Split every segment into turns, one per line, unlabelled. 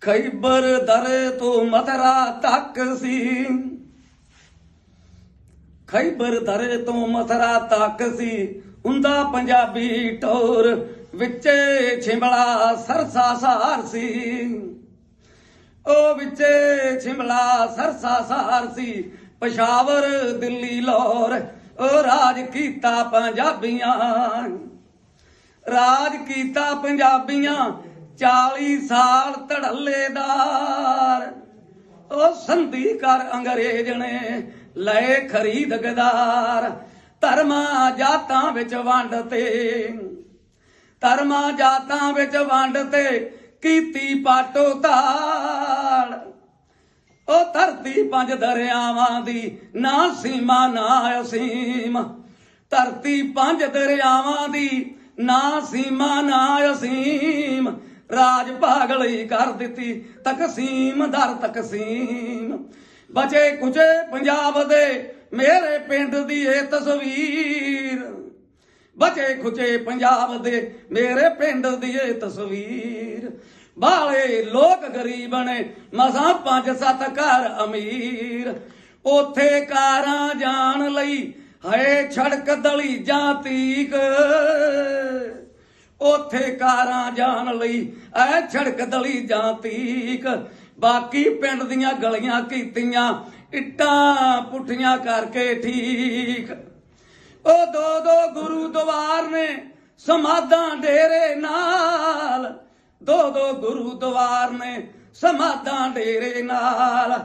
ਖੈਬਰ ਦਰ ਤੋਂ ਮਥਰਾ ਤੱਕ ਸੀ। ਖੈਬਰ ਦਰ ਤੋਂ ਮਥਰਾ ਤੱਕ ਸੀ। ਹੁੰਦਾ ਪੰਜਾਬੀ ਟੋਰ ਵਿੱਚੇ ਛਿਮਲਾ ਸਰਸਾ ਸਾਰ ਸੀ। ਉਹ ਵਿੱਚੇ ਛਿਮਲਾ ਸਰਸਾ ਸਾਰ ਸੀ। ਪਸ਼ਾਵਰ ਦਿੱਲੀ ਲਾਹੌਰ ਉਹ ਰਾਜ ਕੀਤਾ ਪੰਜਾਬੀਆਂ। ਰਾਜ ਕੀਤਾ ਪੰਜਾਬੀਆਂ 40 ਸਾਲ ਧੜੱਲੇਦਾਰ। ਉਹ ਸੰਧੀ ਕਰ ਅੰਗਰੇਜ਼ ਨੇ ਲਏ ਖਰੀਦ ਧਰਮਾਂ ਜਾਤਾਂ ਵਿੱਚ ਵੰਡ ਤੇ। ਧਰਮਾਂ ਜਾਤਾਂ ਵਿੱਚ ਵੰਡ ਤੇ ਕੀਤੀ ਪਾਟੋ ਤਾੜ ਉਹ ਧਰਤੀ ਪੰਜ ਦਰਿਆਵਾਂ ਦੀ ਨਾ ਸੀਮਾ, ਨਾ ਅਸੀਮ। ਧਰਤੀ ਪੰਜ ਦਰਿਆਵਾਂ ਦੀ ਨਾ ਸੀਮਾ, ਨਾ ਅਸੀਮ। ਰਾਜ ਭਾਗਲੀ ਕਰ ਦਿੱਤੀ। ਤਕਸੀਮ ਦਰ ਤਕਸੀਮ। ਬਚੇ ਕੁਚੇ ਪੰਜਾਬ ਦੇ ਮੇਰੇ ਪਿੰਡ ਦੀ ਇਹ ਤਸਵੀਰ। ਬਚੇ ਖੁਚੇ ਪੰਜਾਬ ਦੇ ਮੇਰੇ ਪਿੰਡ ਦੀ ਇਹ ਤਸਵੀਰ। ਬਾਲੇ ਲੋਕ ਗਰੀਬ ਨੇ ਮਸਾਂ ਪੰਜ ਸੱਤ ਘਰ ਅਮੀਰ। ਉਥੇ ਕਾਰਾਂ ਜਾਣ ਲਈ ਹਏ ਛੜਕ ਦਲੀ ਜਾਂ ਤੀਕ। ਉਥੇ ਕਾਰਾਂ ਜਾਣ ਲਈ, ਐ ਛੜਕ ਦਲੀ ਜਾਂ ਜਾਂਤੀਕ ਬਾਕੀ ਪਿੰਡ ਦੀਆਂ ਗਲੀਆਂ ਕੀਤੀਆਂ, ਇੱਟਾਂ ਪੁੱਠੀਆਂ ਕਰਕੇ ਠੀਕ। ਉਹ ਦੋ ਦੋ ਗੁਰੂਦੁਆਰ ਨੇ ਸਮਾਧਾਂ ਡੇਰੇ ਨਾਲ। ਦੋ ਦੋ ਗੁਰੂਦੁਆਰ ਨੇ ਸਮਾਧਾਂ ਡੇਰੇ ਨਾਲ।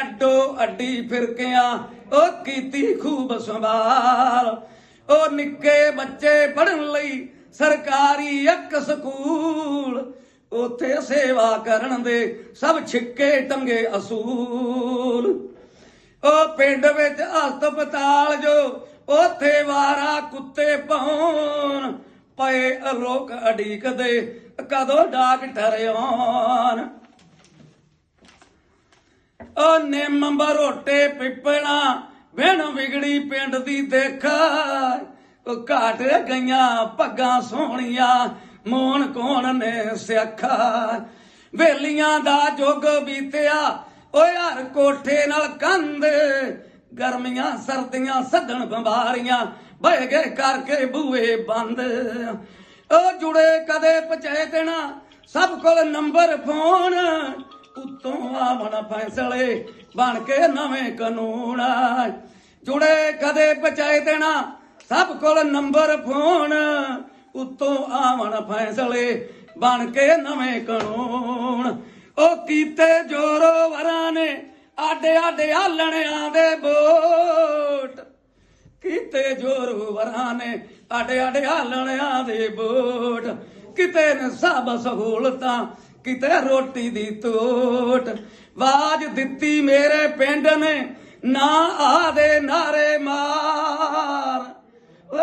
ਅੱਡੋ ਅੱਡੀ ਫਿਰਕਿਆਂ, ਉਹ ਕੀਤੀ ਖੂਬ ਸੰਭਾਲ। ਉਹ ਨਿੱਕੇ ਬੱਚੇ ਪੜਨ ਲਈ ਸਰਕਾਰੀ ਇੱਕ ਸਕੂਲ, ਉਥੇ ਸੇਵਾ ਕਰਨ ਦੇ ਸਭ ਛਿੱਕੇ ਟੰਗੇ ਅਸੂਲ। ਉਹ ਪਿੰਡ ਵਿੱਚ ਹਸਪਤਾਲ ਜੋ ਉਥੇ ਵਾਰਾ ਕੁੱਤੇ ਪਾਉਣ, ਪਏ ਲੋਕ ਅਡੀਕਦੇ ਕਦੋਂ ਡਾਕਟਰ ਆਉਣ। ਉਹ ਨਿੰਮ ਬਰੋਟੇ ਪਿੱਪਣਾ ਵਿਣ ਵਿਗੜੀ ਪਿੰਡ ਦੀ ਦੇਖਾ ਘਾਟ ਗਈਆਂ ਪੱਗਾਂ ਸੋਹਣੀਆਂ ਮੋਹਣ ਕੋਣ ਨੇ ਸਿੱਖਾ ਵੇਲੀਆਂ ਦਾ ਜੁਗ ਬੀਤਿਆ, ਓਏ ਹਰ ਕੋਠੇ ਨਾਲ ਕੰਧ। ਗਰਮੀਆਂ ਸਰਦੀਆਂ ਸੱਦਣ ਬਿਮਾਰੀਆਂ, ਬਹਿ ਗਏ ਕਰਕੇ ਬੂਏ ਬੰਦ। ਉਹ ਜੁੜੇ ਕਦੇ ਪੰਚਾਇਤਣਾ ਸਭ ਕੋਲ ਨੰਬਰ ਫੋਨ। ਉਤੋਂ ਆਵਣ ਫੈਸਲੇ ਬਣ ਕੇ ਨਵੇਂ ਕਾਨੂੰਨ। ਜੁੜੇ ਕਦੇ ਪੰਚਾਇਤਣਾ ਸਭ ਕੋਲ ਨੰਬਰ ਫੋਨ, ਉਤੋਂ ਆਵਣ ਫੈਸਲੇ ਬਣ ਕੇ ਨਵੇਂ ਕਾਨੂੰਨ। ਉਹ ਕੀਤੇ ਜੋਰੋ ਵਰਾਂ ਨੇ, ਆਡੇ ਆਡੇ ਆਲਣਿਆਂ ਦੇ ਵੋਟ। ਕੀਤੇ ਜੋਰੂ ਵਰਾਂ ਨੇ, ਆਡੇ ਆਡੇ ਹਾਲਣਿਆਂ ਦੇ ਵੋਟ। ਕਿਤੇ ਨੇ ਸਭ ਸਹੂਲਤਾਂ, ਕਿਤੇ ਰੋਟੀ ਦੀ ਤੋਟ। ਵਾਜ ਦਿੱਤੀ ਮੇਰੇ ਪਿੰਡ ਨੇ, ਨਾ ਆਦੇ ਨਾਰੇ ਮਾਰ।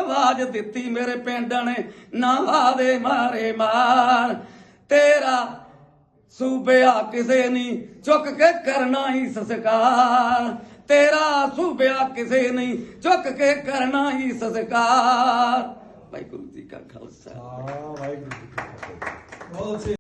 ਆਵਾਜ਼ ਦਿੱਤੀ ਮੇਰੇ ਪਿੰਡ ਨੇ, ਨਾ ਆਦੇ ਮਾਰੇ ਮਾਰ। ਤੇਰਾ ਸੂਬਿਆ ਕਿਸੇ ਨਹੀਂ ਚੁੱਕ ਕੇ ਕਰਨਾ ਹੀ ਸਸਕਾਰ। ਤੇਰਾ ਸੂਬਿਆ ਕਿਸੇ ਨਹੀਂ ਚੁੱਕ ਕੇ ਕਰਨਾ ਹੀ ਸਸਕਾਰ। ਵਾਹਿਗੁਰੂ ਜੀ ਕਾ ਖਾਲਸਾ।
ਵਾਹਿਗੁਰੂ ਜੀ ਕੀ ਫਤਿਹ।